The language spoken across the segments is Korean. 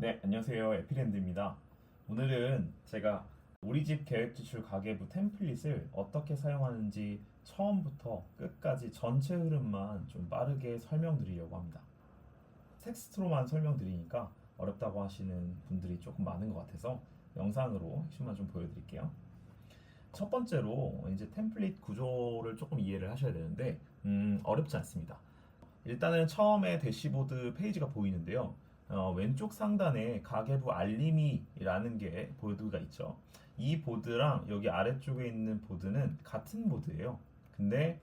네, 안녕하세요. 에피랜드입니다. 오늘은 제가 우리 집 계획 지출 가계부 템플릿을 어떻게 사용하는지 처음부터 끝까지 전체 흐름만 좀 빠르게 설명드리려고 합니다. 텍스트로만 설명드리니까 어렵다고 하시는 분들이 조금 많은 것 같아서 영상으로 핵심만 좀 보여드릴게요. 첫 번째로 이제 템플릿 구조를 조금 이해를 하셔야 되는데 음, 어렵지 않습니다. 일단은 처음에 대시보드 페이지가 보이는데요. 어, 왼쪽 상단에 가계부 알림이라는 게 보드가 있죠. 이 보드랑 여기 아래쪽에 있는 보드는 같은 보드예요. 근데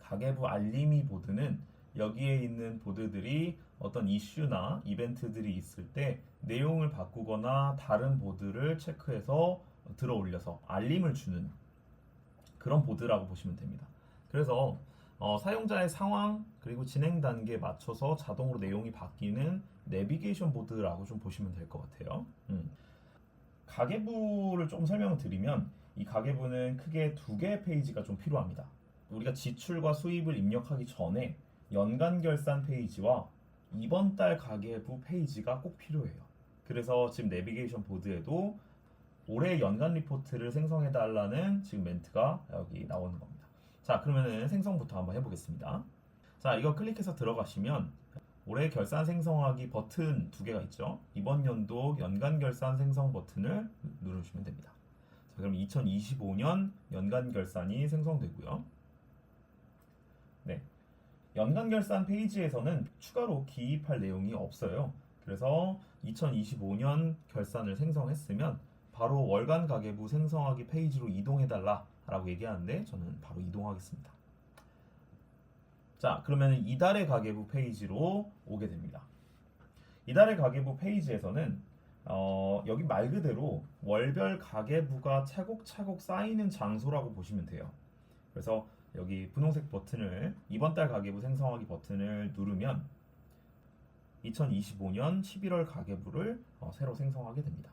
가계부 알림이 보드는 여기에 있는 보드들이 어떤 이슈나 이벤트들이 있을 때 내용을 바꾸거나 다른 보드를 체크해서 들어 올려서 알림을 주는 그런 보드라고 보시면 됩니다. 그래서 어, 사용자의 상황 그리고 진행 단계에 맞춰서 자동으로 내용이 바뀌는 내비게이션 보드라고 좀 보시면 될 것 같아요. 음. 가계부를 조금 설명을 드리면 이 가계부는 크게 두 개의 페이지가 좀 필요합니다. 우리가 지출과 수입을 입력하기 전에 연간 결산 페이지와 이번 달 가계부 페이지가 꼭 필요해요. 그래서 지금 내비게이션 보드에도 올해 연간 리포트를 생성해 달라는 지금 멘트가 여기 나오는 겁니다. 자, 그러면은 생성부터 한번 해보겠습니다. 자, 이거 클릭해서 들어가시면 올해 결산 생성하기 버튼 두 개가 있죠. 이번 연도 연간 결산 생성 버튼을 누르시면 됩니다. 자, 그럼 2025년 연간 결산이 생성되고요. 네. 연간 결산 페이지에서는 추가로 기입할 내용이 없어요. 그래서 2025년 결산을 생성했으면 바로 월간 가계부 생성하기 페이지로 이동해달라 라고 얘기하는데 저는 바로 이동하겠습니다. 자, 그러면 이달의 가계부 페이지로 오게 됩니다. 이달의 가계부 페이지에서는 어, 여기 말 그대로 월별 가계부가 차곡차곡 쌓이는 장소라고 보시면 돼요. 그래서 여기 분홍색 버튼을 이번 달 가계부 생성하기 버튼을 누르면 2025년 11월 가계부를 어, 새로 생성하게 됩니다.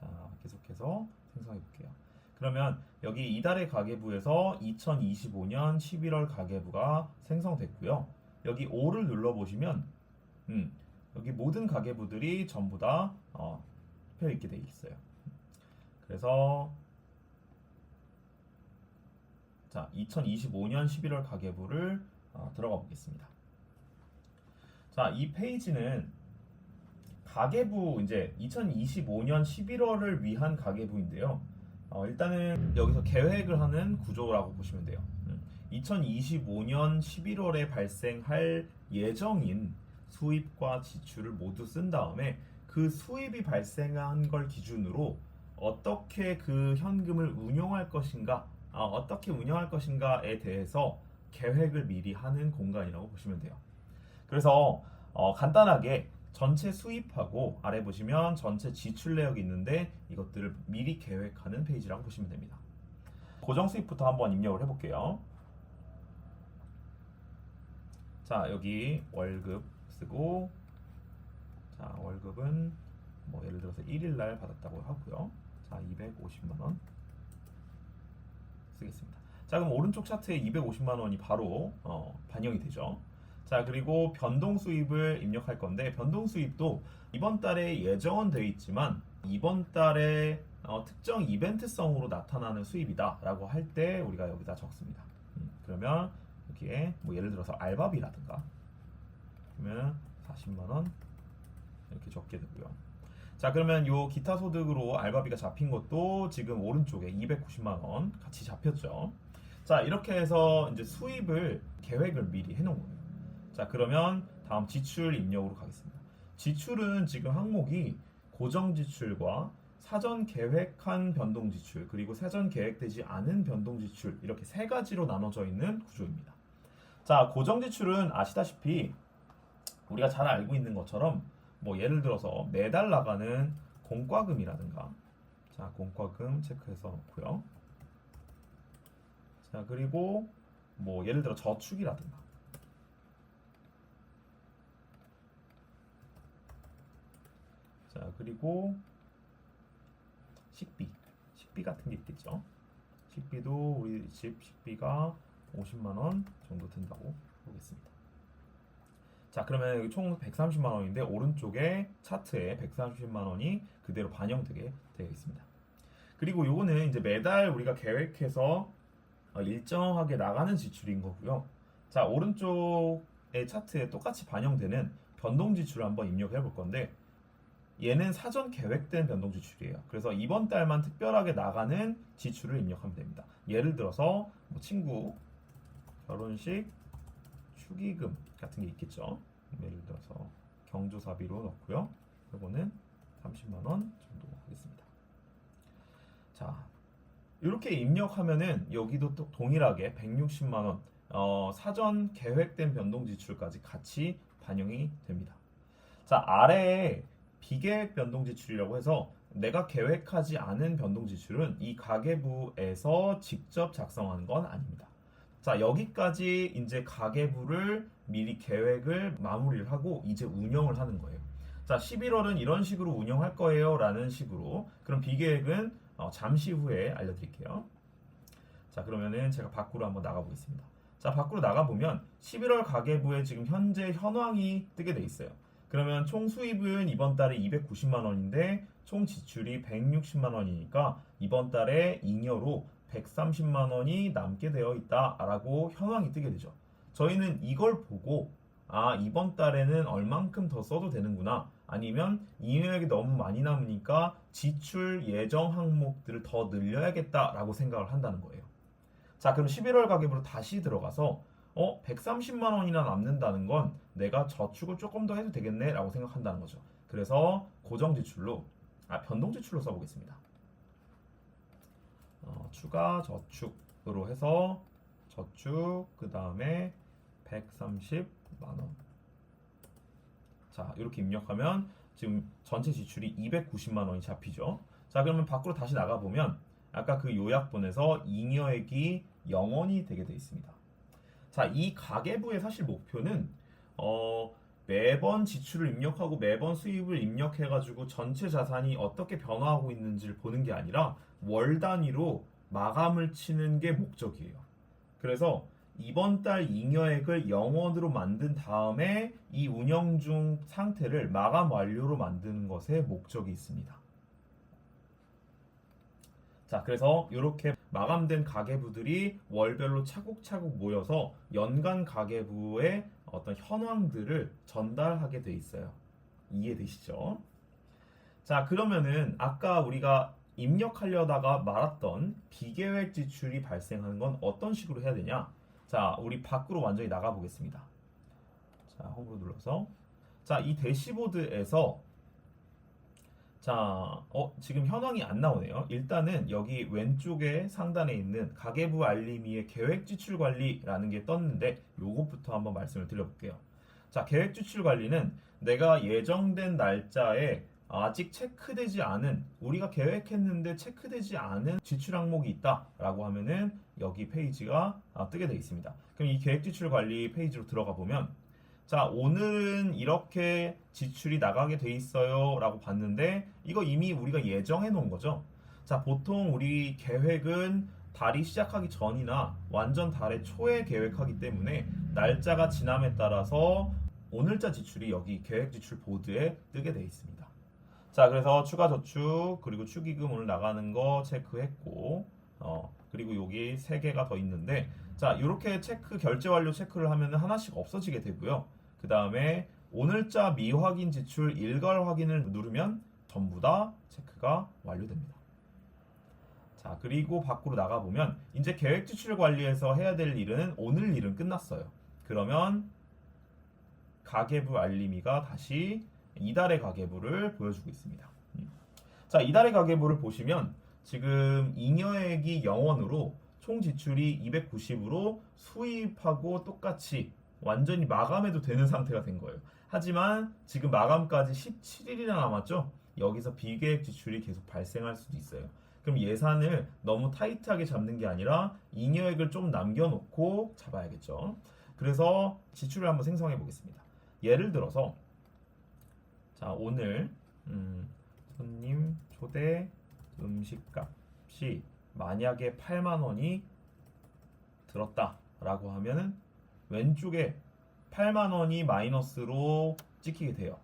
자, 계속해서 생성해 볼게요. 그러면 여기 이달의 가계부에서 2025년 11월 가계부가 생성됐고요. 여기 5를 눌러 보시면 음, 여기 모든 가계부들이 전부 다 어, 펴 있게 돼 있어요. 그래서 자, 2025년 11월 가계부를 어, 들어가 보겠습니다. 자, 이 페이지는 가계부 이제 2025년 11월을 위한 가계부인데요. 어, 일단은 여기서 계획을 하는 구조라고 보시면 돼요. 음, 2025년 11월에 발생할 예정인 수입과 지출을 모두 쓴 다음에 그 수입이 발생한 걸 기준으로 어떻게 그 현금을 운용할 것인가, 아, 어떻게 운영할 것인가에 대해서 계획을 미리 하는 공간이라고 보시면 돼요. 그래서 어, 간단하게 전체 수입하고 아래 보시면 전체 지출 내역이 있는데 이것들을 미리 계획하는 페이지라고 보시면 됩니다. 고정 수입부터 한번 입력을 해볼게요. 자 여기 월급 쓰고 자 월급은 뭐 예를 들어서 1일 날 받았다고 하고요. 자 250만 원 쓰겠습니다. 자 그럼 오른쪽 차트에 250만 원이 바로 어, 반영이 되죠. 자 그리고 변동 수입을 입력할 건데 변동 수입도 이번 달에 예정은 되어 있지만 이번 달에 어, 특정 이벤트성으로 나타나는 수입이다라고 할 때 우리가 여기다 적습니다. 음, 그러면 여기에 뭐 예를 들어서 알바비라든가 그러면 40만 원 이렇게 적게 되고요. 자 그러면 요 기타 소득으로 알바비가 잡힌 것도 지금 오른쪽에 290만 원 같이 잡혔죠. 자 이렇게 해서 이제 수입을 계획을 미리 해놓은 거예요. 자 그러면 다음 지출 입력으로 가겠습니다. 지출은 지금 항목이 고정 지출과 사전 계획한 변동 지출 그리고 사전 계획되지 않은 변동 지출 이렇게 세 가지로 나눠져 있는 구조입니다. 자 고정 지출은 아시다시피 우리가 잘 알고 있는 것처럼 뭐 예를 들어서 매달 나가는 공과금이라든가 자 공과금 체크해서 놓고요. 자 그리고 뭐 예를 들어 저축이라든가 자 그리고 식비 식비 같은 게 있겠죠 식비도 우리 집 식비가 50만 원 정도 든다고 보겠습니다 자, 그러면 여기 총 130만 원인데 오른쪽에 차트에 130만 원이 그대로 반영되게 되어 있습니다. 그리고 요거는 이제 매달 우리가 계획해서 어, 일정하게 나가는 지출인 거고요. 자, 오른쪽의 차트에 똑같이 반영되는 변동 지출을 한번 입력해 볼 건데 얘는 사전 계획된 변동 지출이에요. 그래서 이번 달만 특별하게 나가는 지출을 입력하면 됩니다. 예를 들어서 뭐 친구 결혼식 축의금 같은 게 있겠죠. 예를 들어서 경조사비로 넣고요. 이거는 30만 원 정도 하겠습니다. 자, 이렇게 입력하면은 여기도 또 동일하게 160만 원 어, 사전 계획된 변동 지출까지 같이 반영이 됩니다. 자, 아래에 비계획 변동 지출이라고 해서 내가 계획하지 않은 변동 지출은 이 가계부에서 직접 작성하는 건 아닙니다. 자, 여기까지 이제 가계부를 미리 계획을 마무리를 하고 이제 운영을 하는 거예요. 자, 11월은 이런 식으로 운영할 거예요. 라는 식으로. 그럼 비계획은 어, 잠시 후에 알려드릴게요. 자, 그러면은 제가 밖으로 한번 나가보겠습니다. 자, 밖으로 나가보면 11월 가계부에 지금 현재 현황이 뜨게 돼 있어요. 그러면 총 수입은 이번 달에 290만 원인데 총 지출이 160만 원이니까 이번 달에 잉여로 130만 원이 남게 되어 있다라고 현황이 뜨게 되죠. 저희는 이걸 보고 아 이번 달에는 얼만큼 더 써도 되는구나 아니면 잉여액이 너무 많이 남으니까 지출 예정 항목들을 더 늘려야겠다라고 생각을 한다는 거예요. 자 그럼 11월 가계부로 다시 들어가서 어 130만 원이나 남는다는 건 내가 저축을 조금 더 해도 되겠네라고 생각한다는 거죠. 그래서 고정 지출로 아 변동 지출로 써보겠습니다. 어, 추가 저축으로 해서 저축 그 다음에 130만 원. 자 이렇게 입력하면 지금 전체 지출이 290만 원이 잡히죠. 자 그러면 밖으로 다시 나가 보면 아까 그 요약본에서 잉여액이 0원이 되게 돼 있습니다. 자, 이 가계부의 사실 목표는 어, 매번 지출을 입력하고 매번 수입을 입력해가지고 전체 자산이 어떻게 변화하고 있는지를 보는 게 아니라 월 단위로 마감을 치는 게 목적이에요. 그래서 이번 달 잉여액을 0원으로 만든 다음에 이 운영 중 상태를 마감 완료로 만드는 것에 목적이 있습니다. 자, 그래서 이렇게 마감된 가계부들이 월별로 차곡차곡 모여서 연간 가계부의 어떤 현황들을 전달하게 돼 있어요. 이해되시죠? 자, 그러면은 아까 우리가 입력하려다가 말았던 비계획 지출이 발생하는 건 어떤 식으로 해야 되냐? 자, 우리 밖으로 완전히 나가 보겠습니다. 자, 홈으로 눌러서 자, 이 대시보드에서 자, 어, 지금 현황이 안 나오네요. 일단은 여기 왼쪽에 상단에 있는 가계부 알림이의 계획 지출 관리라는 게 떴는데 요것부터 한번 말씀을 드려볼게요. 자, 계획 지출 관리는 내가 예정된 날짜에 아직 체크되지 않은 우리가 계획했는데 체크되지 않은 지출 항목이 있다라고 하면은 여기 페이지가 아, 뜨게 되어 있습니다. 그럼 이 계획 지출 관리 페이지로 들어가 보면 자, 오늘은 이렇게 지출이 나가게 돼 있어요. 라고 봤는데, 이거 이미 우리가 예정해 놓은 거죠. 자, 보통 우리 계획은 달이 시작하기 전이나 완전 달의 초에 계획하기 때문에 날짜가 지남에 따라서 오늘자 지출이 여기 계획 지출 보드에 뜨게 돼 있습니다. 자, 그래서 추가 저축, 그리고 축의금 오늘 나가는 거 체크했고, 어, 그리고 여기 세 개가 더 있는데, 자, 이렇게 체크, 결제 완료 체크를 하면 하나씩 없어지게 되고요. 그 다음에 오늘자 미확인 지출 일괄 확인을 누르면 전부 다 체크가 완료됩니다. 자, 그리고 밖으로 나가보면 이제 계획 지출 관리에서 해야 될 일은 오늘 일은 끝났어요. 그러면 가계부 알림이가 다시 이달의 가계부를 보여주고 있습니다. 음. 자, 이달의 가계부를 보시면 지금 잉여액이 0원으로 총 지출이 290으로 수입하고 똑같이 완전히 마감해도 되는 상태가 된 거예요. 하지만 지금 마감까지 17일이나 남았죠? 여기서 비계획 지출이 계속 발생할 수도 있어요. 그럼 예산을 너무 타이트하게 잡는 게 아니라 잉여액을 좀 남겨놓고 잡아야겠죠. 그래서 지출을 한번 생성해 보겠습니다. 예를 들어서 자 오늘 음, 손님 초대 음식값이 만약에 8만 원이 들었다라고 하면은 왼쪽에 8만 원이 마이너스로 찍히게 돼요.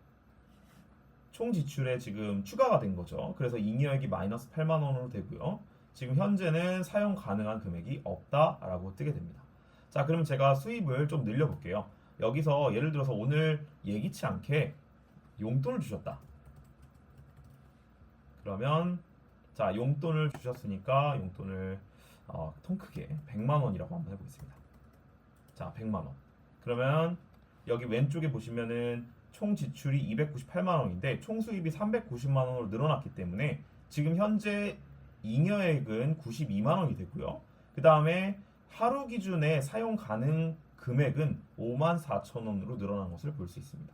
총 지출에 지금 추가가 된 거죠. 그래서 잉여액이 마이너스 8만 원으로 되고요. 지금 현재는 사용 가능한 금액이 없다라고 뜨게 됩니다. 자, 그럼 제가 수입을 좀 늘려볼게요. 여기서 예를 들어서 오늘 예기치 않게 용돈을 주셨다. 그러면 자 용돈을 주셨으니까 용돈을 어, 통 크게 100만 원이라고 한번 해보겠습니다. 자 100만 원. 그러면 여기 왼쪽에 보시면은 총 지출이 298만 원인데 총 수입이 390만 원으로 늘어났기 때문에 지금 현재 잉여액은 92만 원이 됐고요. 그 다음에 하루 기준의 사용 가능 금액은 5만 4천 원으로 늘어난 것을 볼 수 있습니다.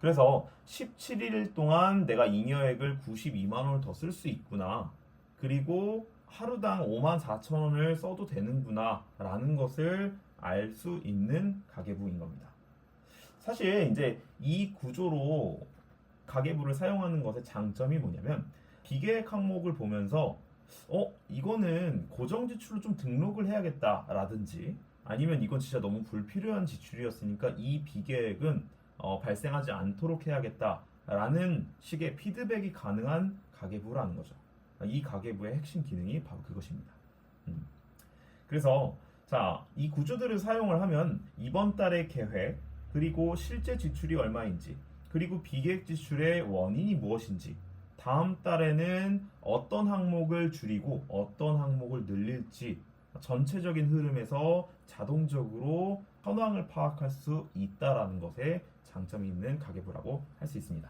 그래서 17일 동안 내가 잉여액을 92만 원을 더 쓸 수 있구나. 그리고 하루당 5만 4천 원을 써도 되는구나. 라는 것을 알 수 있는 가계부인 겁니다. 사실 이제 이 구조로 가계부를 사용하는 것의 장점이 뭐냐면 비계획 항목을 보면서 어 이거는 고정 지출로 좀 등록을 해야겠다라든지 아니면 이건 진짜 너무 불필요한 지출이었으니까 이 비계획은 어, 발생하지 않도록 해야겠다라는 식의 피드백이 가능한 가계부라는 거죠. 이 가계부의 핵심 기능이 바로 그것입니다. 음. 그래서 자, 이 구조들을 사용을 하면 이번 달의 계획 그리고 실제 지출이 얼마인지 그리고 비계획 지출의 원인이 무엇인지 다음 달에는 어떤 항목을 줄이고 어떤 항목을 늘릴지 전체적인 흐름에서 자동적으로 현황을 파악할 수 있다라는 것에 장점이 있는 가계부라고 할 수 있습니다.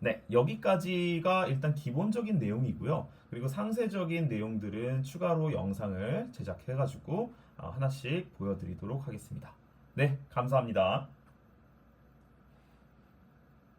네, 여기까지가 일단 기본적인 내용이고요. 그리고 상세적인 내용들은 추가로 영상을 제작해가지고 어, 하나씩 보여드리도록 하겠습니다. 네, 감사합니다.